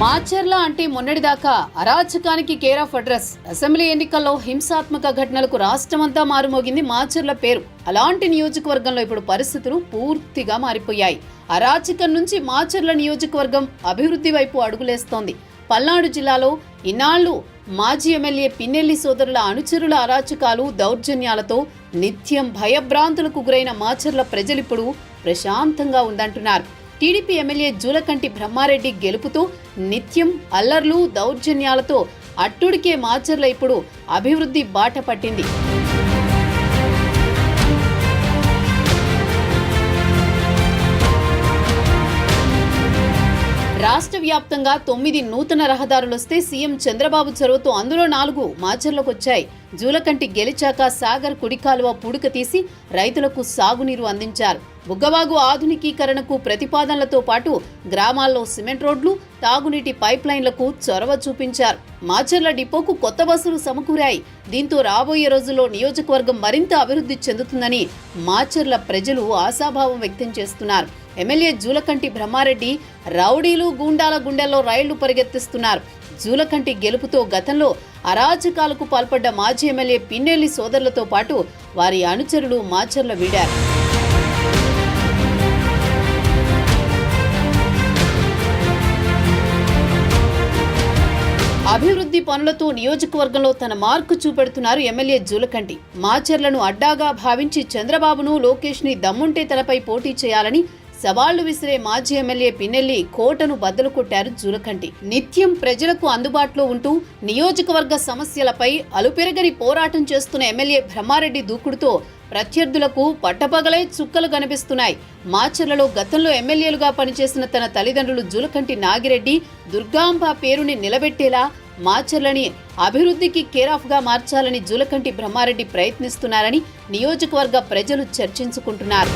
మాచర్ల అంటే మొన్నటిదాకా అరాచకానికి కేర్ ఆఫ్ అడ్రస్ అసెంబ్లీ ఎన్నికల్లో హింసాత్మక ఘటనలకు రాష్ట్రమంతా మారుమోగింది మాచర్ల పేరు. అలాంటి నియోజకవర్గంలో ఇప్పుడు పరిస్థితులు పూర్తిగా మారిపోయాయి. అరాచకం నుంచి మాచర్ల నియోజకవర్గం అభివృద్ధి వైపు అడుగులేస్తోంది. పల్నాడు జిల్లాలో ఇన్నాళ్ళు మాజీ ఎమ్మెల్యే పిన్నెల్లి సోదరుల అనుచరుల అరాచకాలు దౌర్జన్యాలతో నిత్యం భయభ్రాంతులకు గురైన మాచర్ల ప్రజలిప్పుడు ప్రశాంతంగా ఉందంటున్నారు. టీడీపీ ఎమ్మెల్యే జూలకంటి బ్రహ్మారెడ్డి గెలుపుతో నిత్యం అల్లర్లు దౌర్జన్యాలతో అట్టుడికే మాచర్ల ఇప్పుడు అభివృద్ధి బాట పట్టింది. రాష్ట్ర వ్యాప్తంగా తొమ్మిది నూతన రహదారులు వస్తే సీఎం చంద్రబాబు చొరవతో అందులో నాలుగు మాచర్లకు వచ్చాయి జూలకంటి గెలిచాక సాగర్ కుడికాలువ పుడుక తీసి రైతులకు సాగునీరు అందించారు. బుగ్గవాగు ఆధునికీకరణకు ప్రతిపాదనలతో పాటు గ్రామాల్లో సిమెంట్ రోడ్లు తాగునీటి పైప్ లైన్లకు చొరవ చూపించారు. మాచర్ల డిపోకు కొత్త బస్సులు సమకూరాయి. దీంతో రాబోయే రోజుల్లో నియోజకవర్గం మరింత అభివృద్ధి చెందుతుందని మాచర్ల ప్రజలు ఆశాభావం వ్యక్తం చేస్తున్నారు. ఎమ్మెల్యే జూలకంటి బ్రహ్మారెడ్డి రౌడీలు గూండాల గుండెల్లో రైళ్ళు పరిగెత్తిస్తున్నారు. జూలకంటి గెలుపుతో గతంలో అరాచకాలకు పాల్పడ్డ మాజీ ఎమ్మెల్యే పిన్నెల్లి సోదరులతో పాటు వారి అనుచరులు మాచర్ల వీడారు. అభివృద్ధి పనులతో నియోజకవర్గంలో తన మార్కు చూపెడుతున్నారు ఎమ్మెల్యే జూలకంటి. మాచర్లను అడ్డాగా భావించి చంద్రబాబును లోకేష్ని దమ్ముంటే తలపై పోటీ చేయాలని సవాళ్ళు విసిరే మాజీ ఎమ్మెల్యే పిన్నెల్లి కోటను బద్దలు కొట్టారు జూలకంటి నిత్యం ప్రజలకు అందుబాటులో ఉంటూ నియోజకవర్గ సమస్యలపై అలుపెరగని పోరాటం చేస్తున్న ఎమ్మెల్యే బ్రహ్మారెడ్డి దూకుడుతో ప్రత్యర్థులకు పట్టపగలై చుక్కలు కనిపిస్తున్నాయి. మాచర్లలో గతంలో ఎమ్మెల్యేలుగా పనిచేసిన తన తల్లిదండ్రులు జూలకంటి నాగిరెడ్డి దుర్గాంబ పేరుని నిలబెట్టేలా మాచర్లని అభివృద్ధికి కేరాఫ్గా మార్చాలని జూలకంటి బ్రహ్మారెడ్డి ప్రయత్నిస్తున్నారని నియోజకవర్గ ప్రజలు చర్చించుకుంటున్నారు.